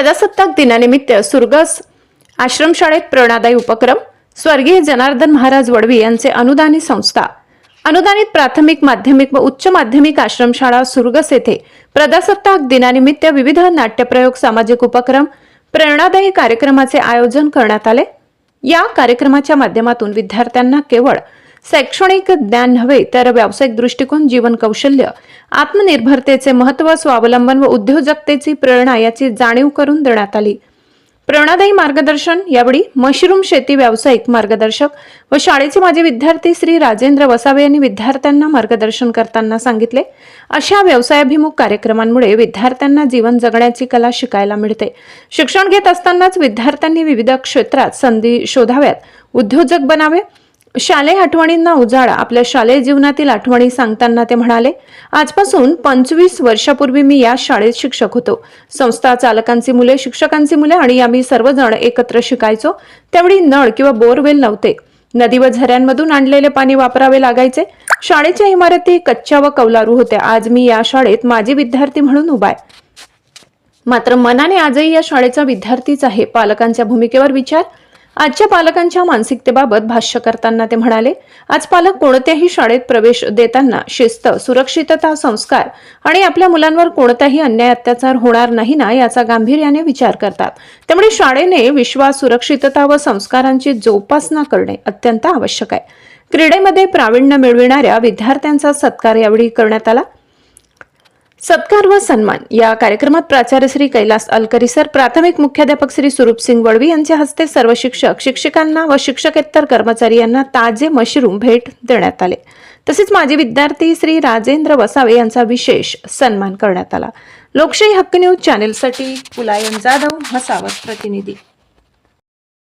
प्रजासत्ताक दिनानिमित्त सुरगस आश्रमशाळेत प्रेरणादायी उपक्रम स्वर्गीय जनार्दन महाराज वडवी यांचे अनुदानित संस्था अनुदानित प्राथमिक माध्यमिक व उच्च माध्यमिक आश्रमशाळा सुरगस येथे प्रजासत्ताक दिनानिमित्त विविध नाट्यप्रयोग सामाजिक उपक्रम प्रेरणादायी कार्यक्रमाचे आयोजन करण्यात आले. या कार्यक्रमाच्या माध्यमातून विद्यार्थ्यांना केवळ शैक्षणिक ज्ञान नव्हे तर व्यावसायिक दृष्टिकोन जीवन कौशल्य आत्मनिर्भरतेचे महत्त्व स्वावलंबन व उद्योजकतेची प्रेरणा याची जाणीव करून देण्यात आली. प्रेरणादायी मार्गदर्शन यावेळी मशरूम शेती व्यावसायिक मार्गदर्शक व शाळेचे माजी विद्यार्थी श्री राजेंद्र वसावे यांनी विद्यार्थ्यांना मार्गदर्शन करताना सांगितले. अशा व्यवसायाभिमुख कार्यक्रमांमुळे विद्यार्थ्यांना जीवन जगण्याची कला शिकायला मिळते. शिक्षण घेत असतानाच विद्यार्थ्यांनी विविध क्षेत्रात संधी शोधाव्यात. उद्योजक बनावे शालेय आठवणींना उजाळा. आपल्या शालेय जीवनातील आठवणी सांगताना ते म्हणाले आजपासून पंचवीस वर्षापूर्वी मी या शाळेत शिक्षक होतो. संस्था चालकांची मुले शिक्षकांची मुले आणि आम्ही सर्वजण एकत्र शिकायचो. त्यावेळी नळ किंवा बोरवेल नव्हते. नदी व झऱ्यांमधून आणलेले पाणी वापरावे लागायचे. शाळेच्या इमारती कच्च्या व कौलारू होत्या. आज मी या शाळेत माजी विद्यार्थी म्हणून उभा आहे. मात्र मनाने आजही या शाळेचा विद्यार्थीच आहे. पालकांच्या भूमिकेवर विचार आजच्या पालकांच्या मानसिकतेबाबत भाष्य करताना ते म्हणाले आज पालक कोणत्याही शाळेत प्रवेश देताना शिस्त सुरक्षितता संस्कार आणि आपल्या मुलांवर कोणताही अन्याय अत्याचार होणार नाही ना याचा गांभीर्याने विचार करतात. त्यामुळे शाळेने विश्वास सुरक्षितता व संस्कारांची जोपासना करणे अत्यंत आवश्यक आहे. क्रीडेमध्ये प्रावीण्य मिळविणाऱ्या विद्यार्थ्यांचा सत्कार यावेळी करण्यात आला. सत्कार व सन्मान. या कार्यक्रमात प्राचार्य श्री कैलास अलकरी सर प्राथमिक मुख्याध्यापक श्री स्वरूप सिंग वडवी यांच्या हस्ते सर्व शिक्षक शिक्षकांना व शिक्षकेतर कर्मचारी यांना ताजे मशरूम भेट देण्यात आले. तसेच माजी विद्यार्थी श्री राजेंद्र वसावे यांचा विशेष सन्मान करण्यात आला. लोकशाही हक्क न्यूज चॅनेलसाठी पुलायन जाधव म्हसावत प्रतिनिधी.